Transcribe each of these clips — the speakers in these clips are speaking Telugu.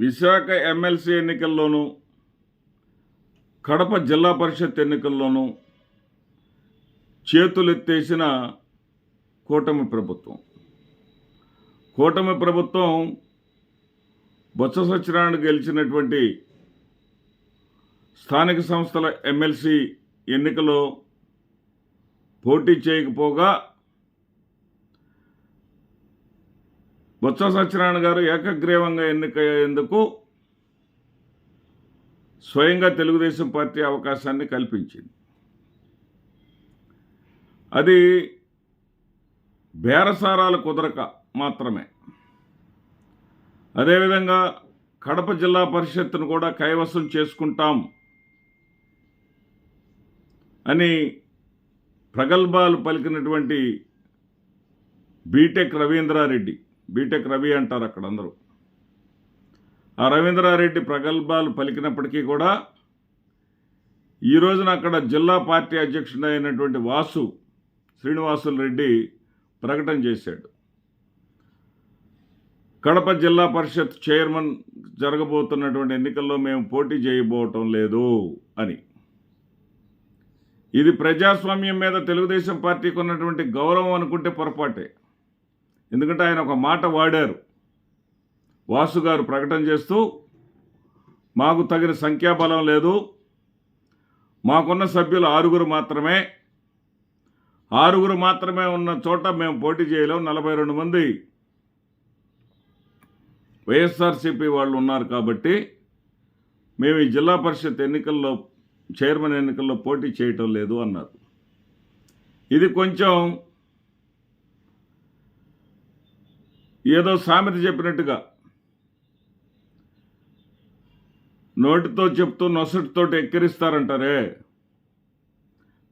విశాఖ ఎమ్మెల్సీ ఎన్నికల్లోనూ కడప జిల్లా పరిషత్ ఎన్నికల్లోనూ చేతులెత్తేసిన కూటమి ప్రభుత్వం. కూటమి ప్రభుత్వం బొత్స సత్యనారాయణ గెలిచినటువంటి స్థానిక సంస్థల ఎమ్మెల్సీ ఎన్నికలో పోటీ చేయకపోగా బొత్స సత్యనారాయణ గారు ఏకగ్రీవంగా ఎన్నికయ్యేందుకు స్వయంగా తెలుగుదేశం పార్టీ అవకాశాన్ని కల్పించింది. అది బేరసారాలు కుదరక మాత్రమే. అదేవిధంగా కడప జిల్లా పరిషత్తును కూడా కైవసం చేసుకుంటాం అని ప్రగల్భాలు పలికినటువంటి బీటెక్ రవీంద్రారెడ్డి బీటెక్ రవి అంటారు అక్కడ అందరూ. ఆ రవీంద్రారెడ్డి ప్రగల్భాలు పలికినప్పటికీ కూడా ఈ రోజున అక్కడ జిల్లా పార్టీ అధ్యక్షుడు అయినటువంటి వాసు శ్రీనివాసులు రెడ్డి ప్రకటన చేశాడు. కడప జిల్లా పరిషత్ చైర్మన్ జరగబోతున్నటువంటి ఎన్నికల్లో మేము పోటీ చేయబోవటం లేదు అని. ఇది ప్రజాస్వామ్యం మీద తెలుగుదేశం పార్టీకి ఉన్నటువంటి గౌరవం అనుకుంటే పొరపాటే. ఎందుకంటే ఆయన ఒక మాట వాడారు. వాసు గారు ప్రకటన చేస్తూ మాకు తగిన సంఖ్యాబలం లేదు. మాకున్న సభ్యులు ఆరుగురు మాత్రమే. ఆరుగురు మాత్రమే ఉన్న చోట మేము పోటీ చేయలేము నలభై రెండు మంది వైఎస్ఆర్సీపీ వాళ్ళు ఉన్నారు కాబట్టి మేము ఈ జిల్లా పరిషత్ ఎన్నికల్లో చైర్మన్ ఎన్నికల్లో పోటీ చేయటం లేదు అన్నారు. ఇది కొంచెం ఏదో సామెత చెప్పినట్టుగా. నోటితో చెప్తూ నొసటితో ఎక్కిరిస్తారంటారే.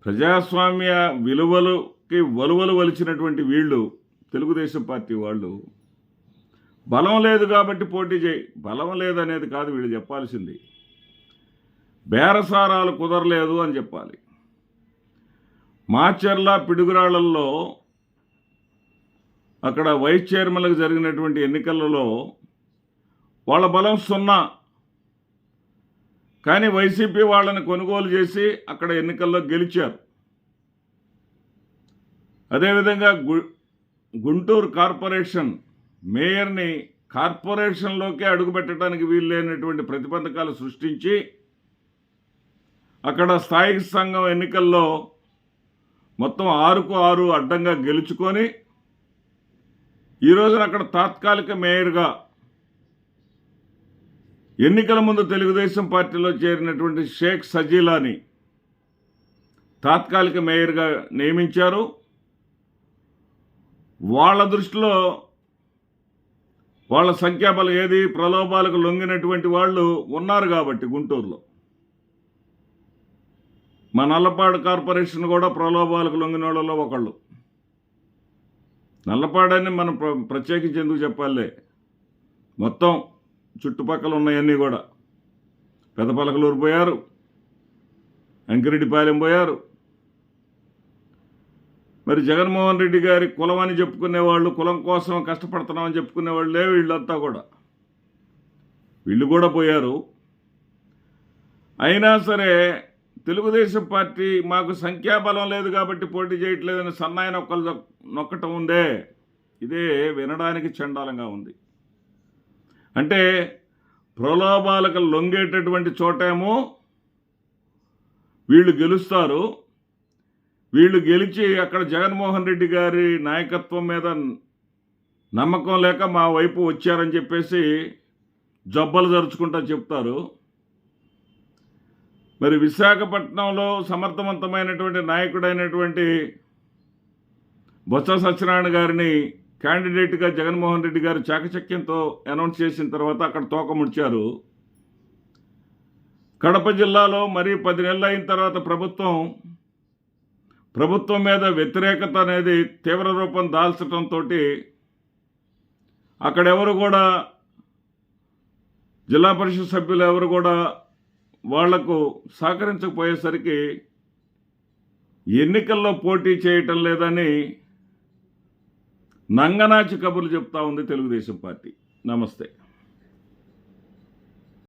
ప్రజాస్వామ్య విలువలకి వలువలు వలిచినటువంటి వీళ్ళు తెలుగుదేశం పార్టీ వాళ్ళు బలం లేదు కాబట్టి పోటీ చేయి బలం లేదనేది కాదు వీళ్ళు చెప్పాల్సింది. బేరసారాలు కుదరలేదు అని చెప్పాలి. మాచర్ల పిడుగురాళ్ళలో అక్కడ వైస్ చైర్మన్లకు జరిగినటువంటి ఎన్నికలలో వాళ్ళ బలం సున్నా. కానీ వైసీపీ వాళ్ళని కొనుగోలు చేసి అక్కడ ఎన్నికల్లో గెలిచారు. అదేవిధంగా గు గుంటూరు కార్పొరేషన్ మేయర్ని కార్పొరేషన్లోకి అడుగుపెట్టడానికి వీలు లేనటువంటి ప్రతిబంధకాలు సృష్టించి అక్కడ స్థాయిక సంఘం ఎన్నికల్లో మొత్తం ఆరుకు ఆరు అడ్డంగా గెలుచుకొని ఈ రోజున అక్కడ తాత్కాలిక మేయర్గా ఎన్నికల ముందు తెలుగుదేశం పార్టీలో చేరినటువంటి షేక్ సజీలాని తాత్కాలిక మేయర్గా నియమించారు. వాళ్ళ దృష్టిలో వాళ్ళ సంఖ్యాబలం ఏది ప్రలోభాలకు లొంగినటువంటి వాళ్ళు ఉన్నారు కాబట్టి గుంటూరులో. మా నల్లపాడు కార్పొరేషన్ కూడా ప్రలోభాలకు లొంగిన వాళ్ళలో ఒకళ్ళు. నల్లపాడని మనం ప్ర- ప్రత్యేకించి ఎందుకు చెప్పాలే? మొత్తం చుట్టుపక్కల ఉన్నాయన్నీ కూడా. పెదపలకలూరు పోయారు. అంకిరెడ్డిపాలెం పోయారు. మరి జగన్మోహన్ రెడ్డి గారి కులం అని చెప్పుకునేవాళ్ళు కులం కోసం కష్టపడుతున్నామని చెప్పుకునేవాళ్ళే వీళ్ళంతా కూడా. వీళ్ళు కూడా పోయారు. అయినా సరే తెలుగుదేశం పార్టీ మాకు సంఖ్యాబలం లేదు కాబట్టి పోటీ చేయట్లేదని సన్నాయి నొక్కలు నొక్కటం ఉందే. ఇదే వినడానికి చండాలంగా ఉంది. అంటే ప్రలోభాలకు లొంగేటటువంటి చోటేమో వీళ్ళు గెలుస్తారు. వీళ్ళు గెలిచి అక్కడ జగన్మోహన్ రెడ్డి గారి నాయకత్వం మీద నమ్మకం లేక మా వైపు వచ్చారని చెప్పేసి జబ్బలు జరుచుకుంటా చెప్తారు. మరి విశాఖపట్నంలో సమర్థవంతమైనటువంటి నాయకుడైనటువంటి బొత్స సత్యనారాయణ గారిని క్యాండిడేట్గా జగన్మోహన్ రెడ్డి గారు చాకచక్యంతో అనౌన్స్ చేసిన తర్వాత అక్కడ తోక ముడిచారు. కడప జిల్లాలో మరి పది నెలలు అయిన తర్వాత ప్రభుత్వం ప్రభుత్వం మీద వ్యతిరేకత అనేది తీవ్ర రూపం దాల్చడంతో అక్కడెవరు కూడా జిల్లా పరిషత్ సభ్యులు ఎవరు కూడా వాళ్ళకు సహకరించకపోయేసరికి ఎన్నికల్లో పోటీ చేయటం లేదని నంగనాచి కబుర్లు చెప్తా ఉంది తెలుగుదేశం పార్టీ. నమస్తే.